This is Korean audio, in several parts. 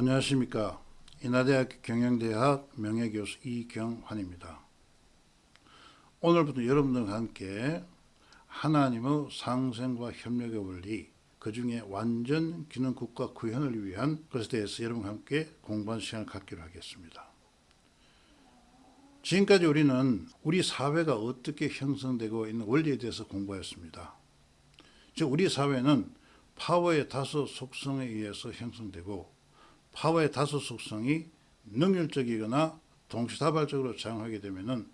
안녕하십니까. 인하대학교 경영대학 명예교수 이경환입니다. 오늘부터 여러분들과 함께 하나님의 상생과 협력의 원리, 그 중에 완전 기능 국가 구현을 위한 것에 대해서 여러분과 함께 공부하는 시간을 갖기로 하겠습니다. 지금까지 우리는 우리 사회가 어떻게 형성되고 있는 원리에 대해서 공부했습니다. 즉 우리 사회는 파워의 다소 속성에 의해서 형성되고 파워의 다소 속성이 능률적이거나 동시다발적으로 작용하게 되면은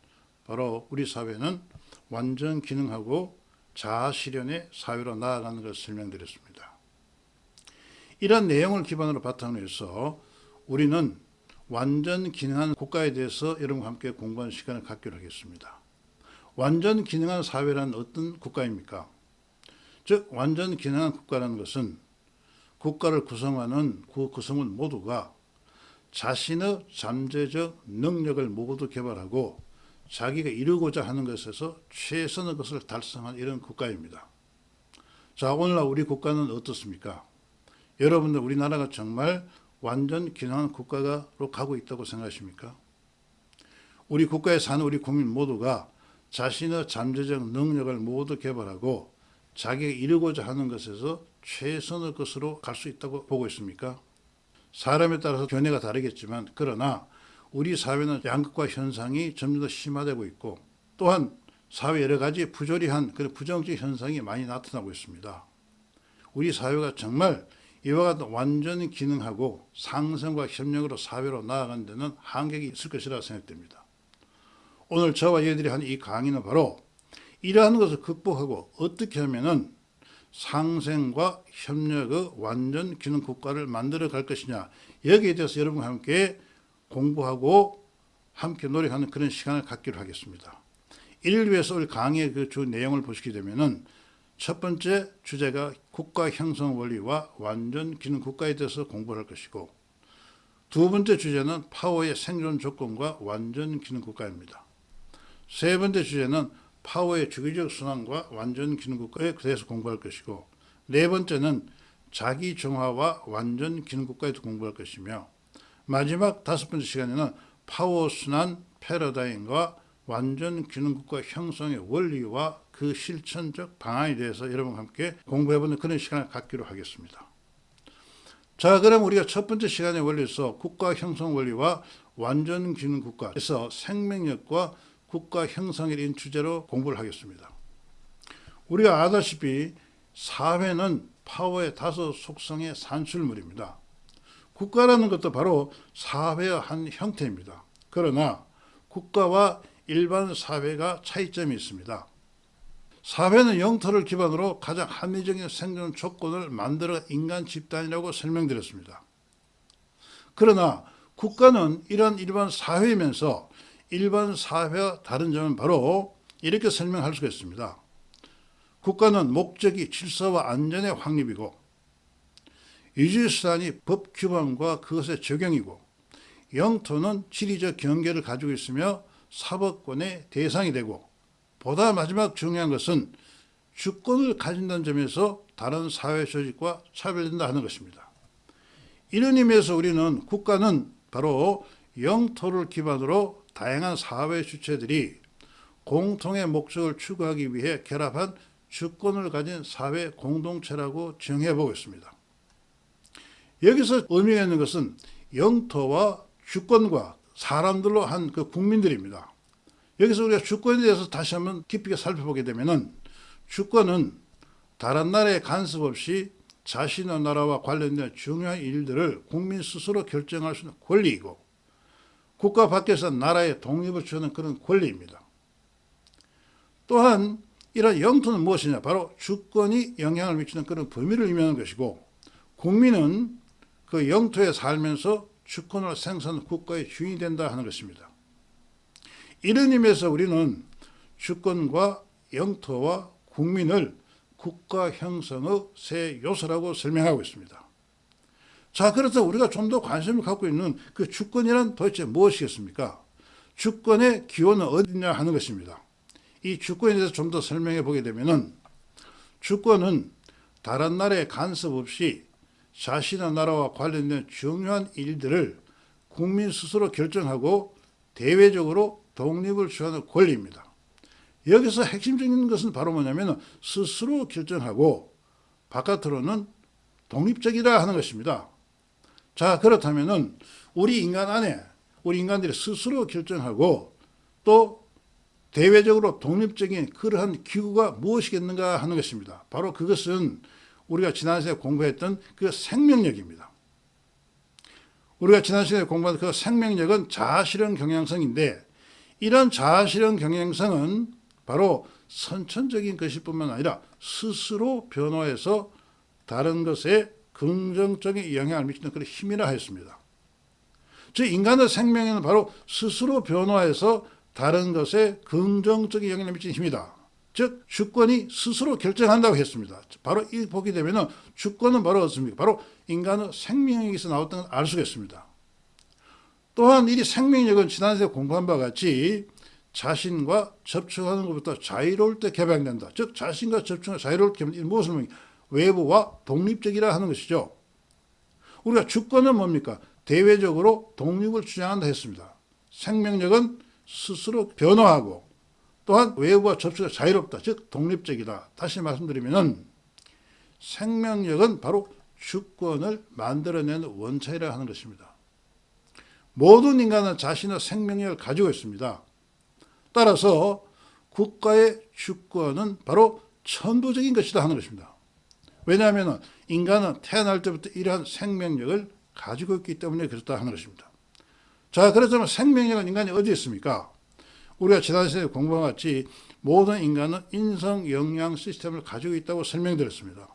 바로 우리 사회는 완전 기능하고 자아 실현의 사회로 나아가는 것을 설명드렸습니다. 이러한 내용을 기반으로 바탕으로 해서 우리는 완전 기능한 국가에 대해서 여러분과 함께 공부하는 시간을 갖기로 하겠습니다. 완전 기능한 사회란 어떤 국가입니까? 즉 완전 기능한 국가라는 것은 국가를 구성하는 그 구성원 모두가 자신의 잠재적 능력을 모두 개발하고 자기가 이루고자 하는 것에서 최선의 것을 달성한 이런 국가입니다. 자, 오늘날 우리 국가는 어떻습니까? 여러분들 우리나라가 정말 완전 기능한 국가로 가고 있다고 생각하십니까? 우리 국가에 사는 우리 국민 모두가 자신의 잠재적 능력을 모두 개발하고 자기가 이루고자 하는 것에서 최선의 것으로 갈 수 있다고 보고 있습니까? 사람에 따라서 견해가 다르겠지만 그러나 우리 사회는 양극화 현상이 점점 더 심화되고 있고 또한 사회 여러 가지 부조리한 그런 부정적 현상이 많이 나타나고 있습니다. 우리 사회가 정말 이와 같은 완전히 기능하고 상생과 협력으로 사회로 나아가는 데는 한계가 있을 것이라 생각됩니다. 오늘 저와 얘들이 한 이 강의는 바로 이러한 것을 극복하고 어떻게 하면은 상생과 협력의 완전 기능 국가를 만들어 갈 것이냐 여기에 대해서 여러분과 함께 공부하고 함께 노력하는 그런 시간을 갖기로 하겠습니다. 이를 위해서 우리 강의의 그 주 내용을 보시게 되면은 첫 번째 주제가 국가 형성 원리와 완전 기능 국가에 대해서 공부를 할 것이고 두 번째 주제는 파워의 생존 조건과 완전 기능 국가입니다. 세 번째 주제는 파워의 주기적 순환과 완전 기능 국가에 대해서 공부할 것이고 네 번째는 자기 정화와 완전 기능 국가에 대해서 공부할 것이며 마지막 다섯 번째 시간에는 파워 순환 패러다임과 완전 기능 국가 형성의 원리와 그 실천적 방안에 대해서 여러분과 함께 공부해보는 그런 시간을 갖기로 하겠습니다. 자, 그럼 우리가 첫 번째 시간의 원리에서 국가 형성 원리와 완전 기능 국가에서 생명력과 국가 형성에 대한 주제로 공부를 하겠습니다. 우리가 아다시피 사회는 파워의 다섯 속성의 산출물입니다. 국가라는 것도 바로 사회의 한 형태입니다. 그러나 국가와 일반 사회가 차이점이 있습니다. 사회는 영토를 기반으로 가장 합리적인 생존 조건을 만들어 인간 집단이라고 설명드렸습니다. 그러나 국가는 이런 일반 사회이면서 일반 사회와 다른 점은 바로 이렇게 설명할 수가 있습니다. 국가는 목적이 질서와 안전의 확립이고 유지수단이 법 규범과 그것의 적용이고 영토는 지리적 경계를 가지고 있으며 사법권의 대상이 되고 보다 마지막 중요한 것은 주권을 가진다는 점에서 다른 사회 조직과 차별된다 하는 것입니다. 이런 의미에서 우리는 국가는 바로 영토를 기반으로 다양한 사회 주체들이 공통의 목적을 추구하기 위해 결합한 주권을 가진 사회 공동체라고 정해 보고 있습니다. 여기서 의미가 있는 것은 영토와 주권과 사람들로 한 그 국민들입니다. 여기서 우리가 주권에 대해서 다시 한번 깊게 살펴보게 되면은 주권은 다른 나라의 간섭 없이 자신의 나라와 관련된 중요한 일들을 국민 스스로 결정할 수 있는 권리이고 국가 밖에서 나라의 독립을 주는 그런 권리입니다. 또한 이런 영토는 무엇이냐? 바로 주권이 영향을 미치는 그런 범위를 의미하는 것이고 국민은 그 영토에 살면서 주권을 생산 국가의 주인이 된다 하는 것입니다. 이런 의미에서 우리는 주권과 영토와 국민을 국가 형성의 세 요소라고 설명하고 있습니다. 자, 그래서 우리가 좀 더 관심을 갖고 있는 그 주권이란 도대체 무엇이겠습니까? 주권의 기원은 어디냐 하는 것입니다. 이 주권에 대해서 좀 더 설명해 보게 되면은 주권은 다른 나라의 간섭 없이 자신의 나라와 관련된 중요한 일들을 국민 스스로 결정하고 대외적으로 독립을 주하는 권리입니다. 여기서 핵심적인 것은 바로 뭐냐면 스스로 결정하고 바깥으로는 독립적이라 하는 것입니다. 자, 그렇다면은 우리 인간 안에 우리 인간들이 스스로 결정하고 또 대외적으로 독립적인 그러한 기구가 무엇이겠는가 하는 것입니다. 바로 그것은 우리가 지난 시간에 공부했던 그 생명력입니다. 우리가 지난 시간에 공부한 그 생명력은 자아실현 경향성인데 이런 자아실현 경향성은 바로 선천적인 것일 뿐만 아니라 스스로 변화해서 다른 것에 긍정적인 영향을 미치는 그런 힘이라 했습니다. 즉 인간의 생명에는 바로 스스로 변화해서 다른 것에 긍정적인 영향을 미치는 힘이다. 즉 주권이 스스로 결정한다고 했습니다. 바로 이 보게 되면은 주권은 바로 어떻습니까? 바로 인간의 생명력에서 나왔다는 걸알 수가 있습니다. 또한 이 생명력은 지난주에 공부한 바와 같이 자신과 접촉하는 것부터 자유로울 때 개방된다. 즉 자신과 접촉하 자유로울 때 무엇을 말합니까? 외부와 독립적이라 하는 것이죠. 우리가 주권은 뭡니까? 대외적으로 독립을 주장한다 했습니다. 생명력은 스스로 변화하고 또한 외부와 접촉이 자유롭다. 즉 독립적이다. 다시 말씀드리면은 생명력은 바로 주권을 만들어내는 원천이라 하는 것입니다. 모든 인간은 자신의 생명력을 가지고 있습니다. 따라서 국가의 주권은 바로 천부적인 것이다 하는 것입니다. 왜냐하면 인간은 태어날 때부터 이러한 생명력을 가지고 있기 때문에 그렇다 하는 것입니다. 자, 그렇다면 생명력은 인간이 어디에 있습니까? 우리가 지난 시간에 공부한 것 같이 모든 인간은 인성 영양 시스템을 가지고 있다고 설명드렸습니다.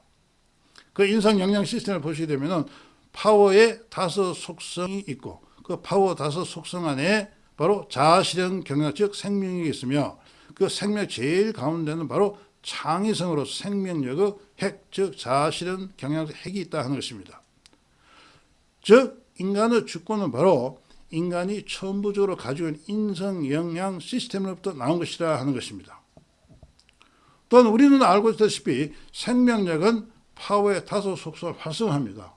그 인성 영양 시스템을 보시게 되면은 파워의 다섯 속성이 있고 그 파워 다섯 속성 안에 바로 자아실현 경영 즉 생명력이 있으며 그 생명 제일 가운데는 바로 창의성으로 생명력의 핵, 즉 자아실현 경영 핵이 있다 하는 것입니다. 즉 인간의 주권은 바로 인간이 천부적으로 가지고 있는 인성 영양 시스템으로부터 나온 것이라 하는 것입니다. 또한 우리는 알고 있다시피 생명력은 파워의 다소 속성을 활성화합니다.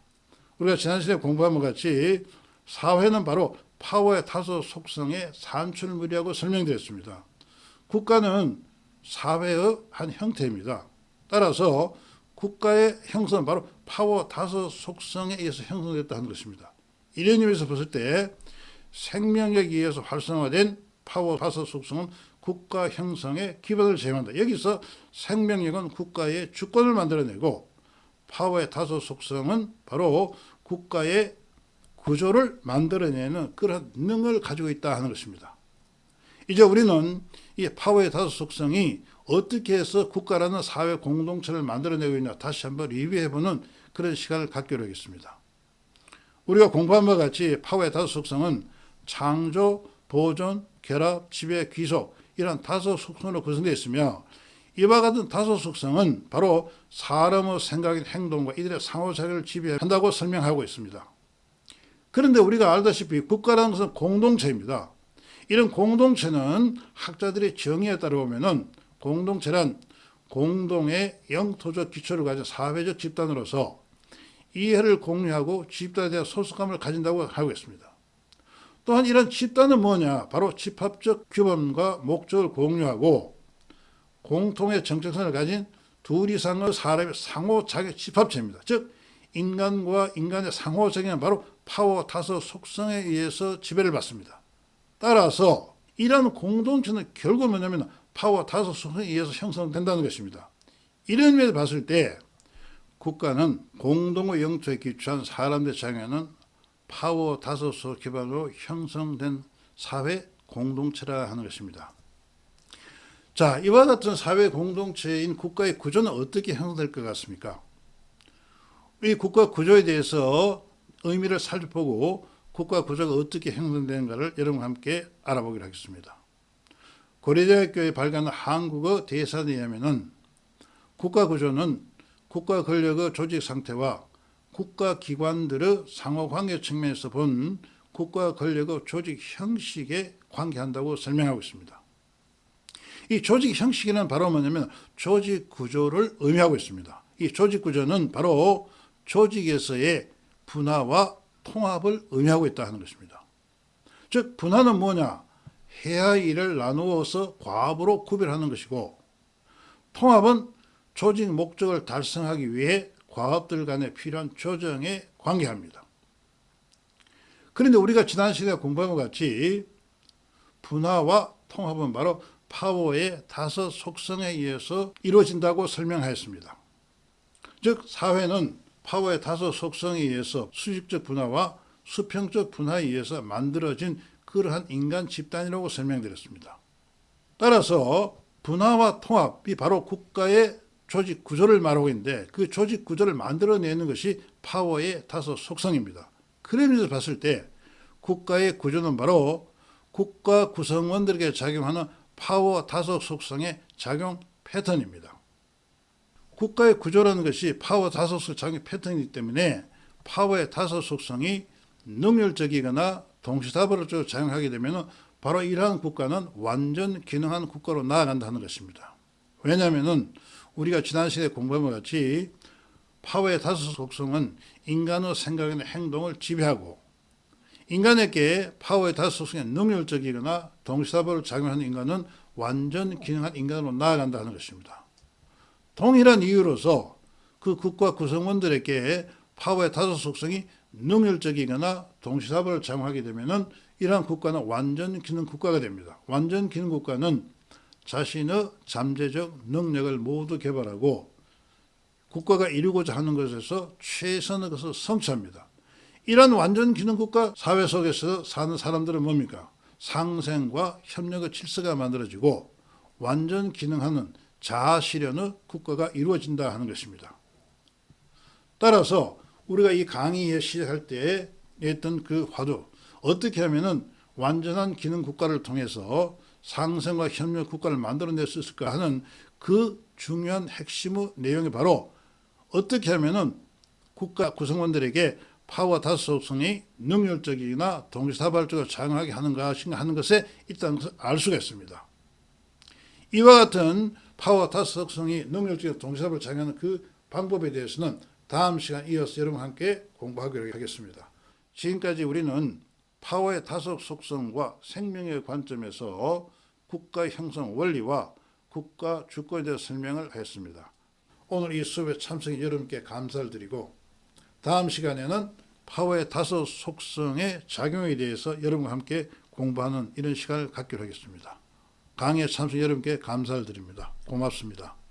우리가 지난 시간에 공부한 것 같이 사회는 바로 파워의 다소 속성의 산출물이라고 설명드렸습니다. 국가는 사회의 한 형태입니다. 따라서 국가의 형성은 바로 파워 다소 속성에 의해서 형성됐다 하는 것입니다. 이런 의미에서 봤을 때 생명력에 의해서 활성화된 파워 다소 속성은 국가 형성의 기반을 제공한다. 여기서 생명력은 국가의 주권을 만들어내고 파워의 다소 속성은 바로 국가의 구조를 만들어내는 그런 능을 가지고 있다 하는 것입니다. 이제 우리는 이 파워의 다소 속성이 어떻게 해서 국가라는 사회 공동체를 만들어내고 있냐 다시 한번 리뷰해보는 그런 시간을 갖기로 하겠습니다. 우리가 공부한 바와 같이 파워의 다섯 속성은 창조, 보존, 결합, 지배, 귀속 이런 다섯 속성으로 구성되어 있으며 이와 같은 다섯 속성은 바로 사람의 생각인 행동과 이들의 상호작용을 지배한다고 설명하고 있습니다. 그런데 우리가 알다시피 국가라는 것은 공동체입니다. 이런 공동체는 학자들의 정의에 보면은 공동체란 공동의 영토적 기초를 가진 사회적 집단으로서 이해를 공유하고 집단에 대한 소속감을 가진다고 하고 있습니다. 또한 이런 집단은 뭐냐? 바로 집합적 규범과 목적을 공유하고 공통의 정체성을 가진 둘 이상의 사람의 상호작용 집합체입니다. 즉 인간과 인간의 상호작용은 바로 파워 다섯 속성에 의해서 지배를 받습니다. 따라서 이러한 공동체는 결국 뭐냐면 파워 다섯 속성에 의해서 형성된다는 것입니다. 이런 의미에서 봤을 때 국가는 공동의 영토에 기초한 사람들의 장애는 파워 속 기반으로 형성된 사회 공동체라 하는 것입니다. 자, 이와 같은 사회 공동체인 국가의 구조는 어떻게 형성될 것 같습니까? 이 국가 구조에 대해서 의미를 살펴보고 국가 구조가 어떻게 형성되는가를 여러분과 함께 알아보기로 하겠습니다. 고려대학교에 발간한 한국어 대사에 의하면은 국가 구조는 국가 권력의 조직 상태와 국가 기관들의 상호 관계 측면에서 본 국가 권력의 조직 형식에 관계한다고 설명하고 있습니다. 이 조직 형식이란 바로 뭐냐면 조직 구조를 의미하고 있습니다. 이 조직 구조는 바로 조직에서의 분화와 통합을 의미하고 있다 하는 것입니다. 즉 분화는 뭐냐? 해야 할 일을 나누어서 과업으로 구별하는 것이고 통합은 조직 목적을 달성하기 위해 과업들 간에 필요한 조정에 관계합니다. 그런데 우리가 지난 시간에 공부한 것 같이 분화와 통합은 바로 파워의 다섯 속성에 의해서 이루어진다고 설명하였습니다. 즉 사회는 파워의 다섯 속성에 의해서 수직적 분화와 수평적 분화에 의해서 만들어진 그러한 인간 집단이라고 설명드렸습니다. 따라서 분화와 통합이 바로 국가의 조직 구조를 말하고 있는데 그 조직 구조를 만들어내는 것이 파워의 다섯 속성입니다. 그런 의미에서 봤을 때 국가의 구조는 바로 국가 구성원들에게 작용하는 파워 다섯 속성의 작용 패턴입니다. 국가의 구조라는 것이 파워 다섯 속 작용 패턴이기 때문에 파워의 다섯 속성이 능률적이거나 동시다발적으로 작용하게 되면 바로 이러한 국가는 완전 기능한 국가로 나아간다는 것입니다. 왜냐하면 우리가 지난 시간에 공부한 것 같이 파워의 다섯 속성은 인간의 생각이나 행동을 지배하고 인간에게 파워의 다섯 속성에 능률적이거나 동시다발로 작용하는 인간은 완전 기능한 인간으로 나아간다 하는 것입니다. 동일한 이유로서 그 국가 구성원들에게 파워의 다섯 속성이 능률적이거나 동시다발로 작용하게 되면은 이러한 국가는 완전 기능 국가가 됩니다. 완전 기능 국가는 자신의 잠재적 능력을 모두 개발하고 국가가 이루고자 하는 것에서 최선의 것을 성취합니다. 이러한 완전 기능 국가 사회 속에서 사는 사람들은 뭡니까? 상생과 협력의 질서가 만들어지고 완전 기능하는 자아 실현의 국가가 이루어진다 하는 것입니다. 따라서 우리가 이 강의 시작할 때 했던 그 화두 어떻게 하면은 완전한 기능 국가를 통해서 상생과 협력 국가를 만들어낼 수 있을까 하는 그 중요한 핵심의 내용이 바로 어떻게 하면은 국가 구성원들에게 파워 다섯 속성이 능률적이나 동시다발적으로 작용하게 하는 것인가 하는 것에 것을 알 수가 있습니다. 이와 같은 파워 다섯 속성이 능률적이나 동시다발적으로 작용하는 그 방법에 대해서는 다음 시간 이어서 여러분과 함께 공부하기로 하겠습니다. 지금까지 우리는 파워의 다섯 속성과 생명의 관점에서 국가 형성 원리와 국가 주권에 대해 설명을 했습니다. 오늘 이 수업에 참석해 여러분께 감사를 드리고 다음 시간에는 파워의 다섯 속성의 작용에 대해서 여러분과 함께 공부하는 이런 시간을 갖기로 하겠습니다. 강의에 참석 여러분께 감사를 드립니다. 고맙습니다.